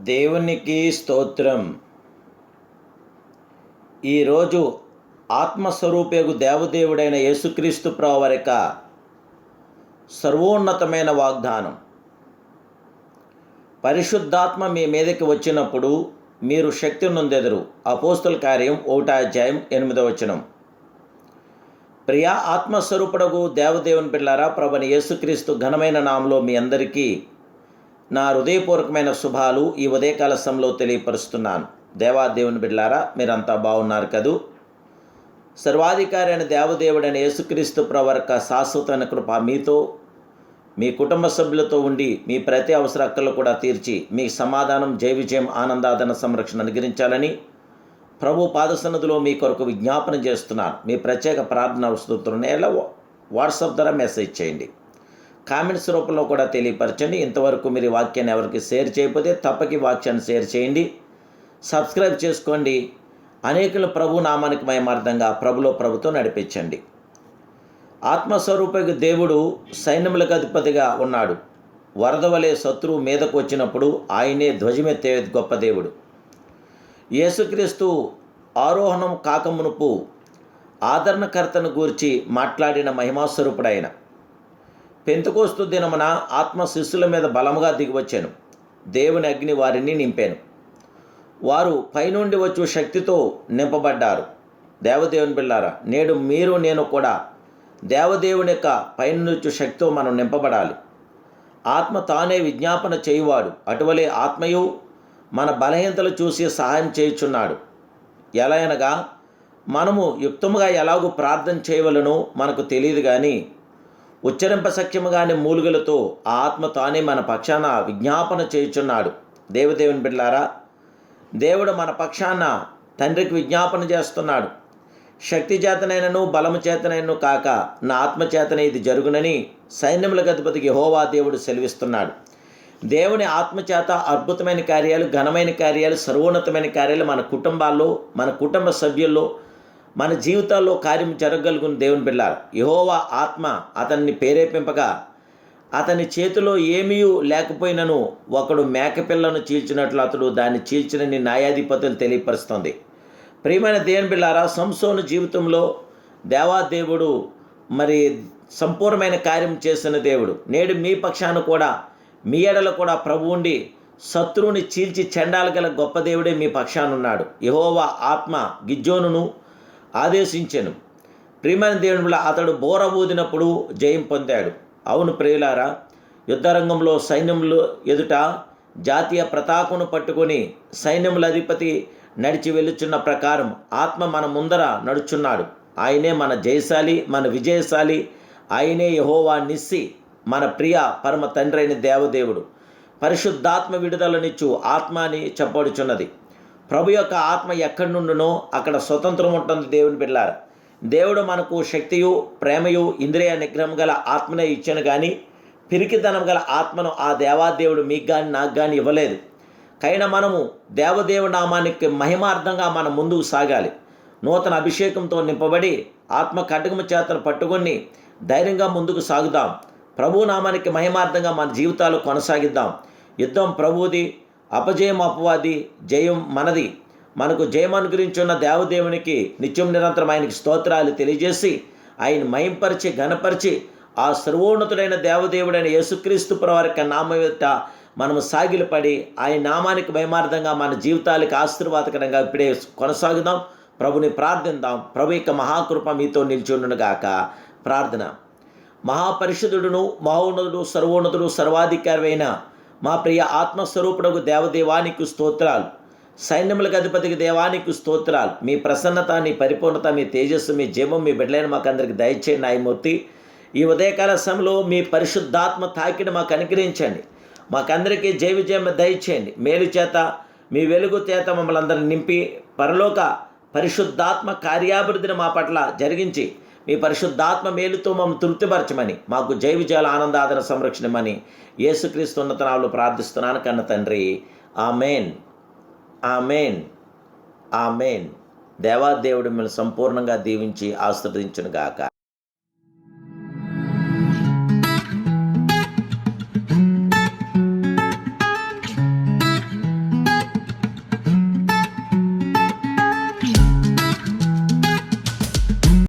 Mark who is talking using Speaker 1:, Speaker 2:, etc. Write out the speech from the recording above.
Speaker 1: దేవునికి స్తోత్రం. ఈరోజు ఆత్మస్వరూపేగు దేవదేవుడైన యేసుక్రీస్తు ప్రవరిక సర్వోన్నతమైన వాగ్దానం. పరిశుద్ధాత్మ మీ మీదకి వచ్చినప్పుడు మీరు శక్తి నొందెదరు. అపోస్తుల కార్యం ఒకటో అధ్యాయం ఎనిమిదవ వచనం. ప్రియా ఆత్మస్వరూపుడకు దేవదేవుని పిల్లారా ప్రభుని యేసుక్రీస్తు ఘనమైన నామంలో మీ అందరికీ నా హృదయపూర్వకమైన శుభాలు ఈ ఉదయకాల సమయంలో తెలియపరుస్తున్నాను. దేవాదేవుని బిడ్లారా మీరంతా బాగున్నారు కదూ? సర్వాధికారి అయిన దేవదేవుడైన యేసుక్రీస్తు ప్రవర్క శాశ్వతమైన కృప మీతో మీ కుటుంబ సభ్యులతో ఉండి మీ ప్రతి అవసరక్కలు కూడా తీర్చి మీ సమాధానం జయ విజయం ఆనందాదన సంరక్షణ అనుగ్రహించాలని ప్రభు పాదసన్నదిలో మీ కొరకు విజ్ఞాపన చేస్తున్నాను. మీ ప్రత్యేక ప్రార్థన వస్తుతున్న ఎలా వాట్సాప్ ద్వారా మెసేజ్ చేయండి. కామెంట్స్ రూపంలో కూడా తెలియపరచండి. ఇంతవరకు మీరు వాక్యాన్ని ఎవరికి షేర్ చేయకపోతే తప్పకి వాక్యాన్ని షేర్ చేయండి. సబ్స్క్రైబ్ చేసుకోండి. అనేకులు ప్రభు నామానికి మయమార్థంగా ప్రభులో ప్రభుతో నడిపించండి. ఆత్మస్వరూపకు దేవుడు సైన్యములకు అధిపతిగా ఉన్నాడు. వరద వలె శత్రువు మీదకు వచ్చినప్పుడు ఆయనే ధ్వజమెత్తే గొప్ప దేవుడు. యేసుక్రీస్తు ఆరోహణం కాకమునుపు ఆదరణకర్తను గూర్చి మాట్లాడిన మహిమాస్వరూపుడైన పెంతుకోస్తు దినమున ఆత్మ శిష్యుల మీద బలముగా దిగివచ్చాను. దేవుని అగ్ని వారిని నింపాను. వారు పైనుండి వచ్చు శక్తితో నింపబడ్డారు. దేవదేవుని పిల్లారా నేడు మీరు నేను కూడా దేవదేవుని యొక్క పైనుంచి శక్తితో మనం నింపబడాలి. ఆత్మ తానే విజ్ఞాపన చేయువాడు. అటువలే ఆత్మయు మన బలహీనతలు చూసి సహాయం చేయుచున్నాడు. ఎలా అనగా మనము యుక్తముగా ఎలాగూ ప్రార్థన చేయవలనో మనకు తెలియదు కానీ ఉచ్చరింప సఖ్యముగానే మూలుగులతో ఆ ఆత్మ తానే మన పక్షాన విజ్ఞాపన చేయుచున్నాడు. దేవదేవుని బిడ్లారా దేవుడు మన పక్షాన తండ్రికి విజ్ఞాపన చేస్తున్నాడు. శక్తి చేతనైనను బలము చేతనైనను కాక నా ఆత్మ చేతనే ఇది జరుగునని సైన్యముల గతిపతికి హోవా దేవుడు సెలవిస్తున్నాడు. దేవుని ఆత్మచేత అద్భుతమైన కార్యాలు ఘనమైన కార్యాలు సర్వోన్నతమైన కార్యాలు మన కుటుంబాల్లో మన కుటుంబ సభ్యుల్లో మన జీవితాల్లో కార్యం జరగగలుగుని దేవుని బిళ్ళారు యహోవా ఆత్మ అతన్ని ప్రేరేపింపగా అతని చేతిలో ఏమీ లేకపోయినను ఒకడు మేకపిల్లను చీల్చినట్లు అతడు దాన్ని చీల్చినని న్యాయాధిపతులు తెలియపరుస్తుంది. ప్రియమైన దేవుని బిళ్ళారా సంసోను జీవితంలో దేవాదేవుడు మరి సంపూర్ణమైన కార్యం చేసిన దేవుడు. నేడు మీ పక్షాన కూడా మీ ఎడల కూడా ప్రభు ఉండి శత్రువుని చీల్చి చెండాలు గల గొప్ప దేవుడే మీ పక్షాన ఉన్నాడు. యహోవా ఆత్మ గిజ్జోనును ఆదేశించెను. ప్రియమైన దేవునిలో అతడు బోర ఊదినప్పుడు జయం పొందాడు. అవును ప్రియులారా యుద్ధరంగంలో సైన్యములు ఎదుట జాతీయ ప్రతాకును పట్టుకొని సైన్యముల అధిపతి నడిచి వెళ్ళుచున్న ప్రకారం ఆత్మ మన ముందర నడుచున్నాడు. ఆయనే మన జయశాలి మన విజయశాలి. ఆయనే యహోవా నిస్సి మన ప్రియ పరమ తండ్రి అయిన దేవదేవుడు. పరిశుద్ధాత్మ విడుదలనిచ్చు ఆత్మ అని చెప్పబడుచున్నది. ప్రభు యొక్క ఆత్మ ఎక్కడి నుండునో అక్కడ స్వతంత్రం ఉంటుంది దేవుని బిడ్డారు దేవుడు మనకు శక్తియు ప్రేమయు ఇంద్రియ నిగ్రహం గల ఆత్మనే ఇచ్చాను కానీ పిరికితనం గల ఆత్మను ఆ దేవాదేవుడు మీకు కానీ నాకు కానీ ఇవ్వలేదు. కైనా మనము దేవదేవుడి నామానికి మహిమార్థంగా మనం ముందుకు సాగాలి. నూతన అభిషేకంతో నింపబడి ఆత్మ కటకము చేతను పట్టుకొని ధైర్యంగా ముందుకు సాగుదాం. ప్రభు నామానికి మహిమార్థంగా మన జీవితాలు కొనసాగిద్దాం. యుద్ధం ప్రభుది అపజయం అపవాది జయం మనది. మనకు జయం అనుగ్రహించున్న దేవదేవునికి నిత్యం నిరంతరం ఆయనకి స్తోత్రాలు తెలియజేసి ఆయన మయంపరిచి ఘనపరిచి ఆ సర్వోన్నతుడైన దేవదేవుడైన యేసుక్రీస్తు ప్రవారిక నామం మనము సాగిలపడి ఆయన నామానికి మహిమార్థంగా మన జీవితాలకు ఆశీర్వాదకరంగా ఇప్పుడే కొనసాగుదాం. ప్రభుని ప్రార్థిద్దాం ప్రభు యొక్క మహాకృప మీతో నిల్చుండునుగాక ప్రార్థన. మహాపరిషుదుడును మహోన్నతుడు సర్వోన్నతుడు సర్వాధికారైన మా ప్రియ ఆత్మస్వరూపుడకు దేవదేవానికి స్తోత్రాలు. సైన్యములకు అధిపతికి దేవానికి స్తోత్రాలు. మీ ప్రసన్నత మీ పరిపూర్ణత మీ తేజస్సు మీ జీవం మీ బిడ్డలైన మాకు అందరికి దయచేయండి న్యాయమూర్తి. ఈ ఉదయకాల సమయంలో మీ పరిశుద్ధాత్మ తాకిడి మాకు అనుగ్రహించండి. మాకందరికీ జయ విజయం దయచేయండి. మేలు చేత మీ వెలుగు చేత మమ్మల్ని అందరిని నింపి పరలోక పరిశుద్ధాత్మ కార్యాభివృద్ధిని మా పట్ల జరిగించి మీ పరిశుద్ధాత్మ మేలుతో మమ్మల్ని తృప్తిపరచమని మాకు జయ విజయాల ఆనందాదన సంరక్షణమని యేసుక్రీస్తు ఉన్నతనాలు ప్రార్థిస్తున్నాను కన్న తండ్రి. ఆమెన్. ఆమెన్. ఆమెన్. దేవాదేవుడు మిమ్మల్ని సంపూర్ణంగా దీవించి ఆస్వాదించును గాక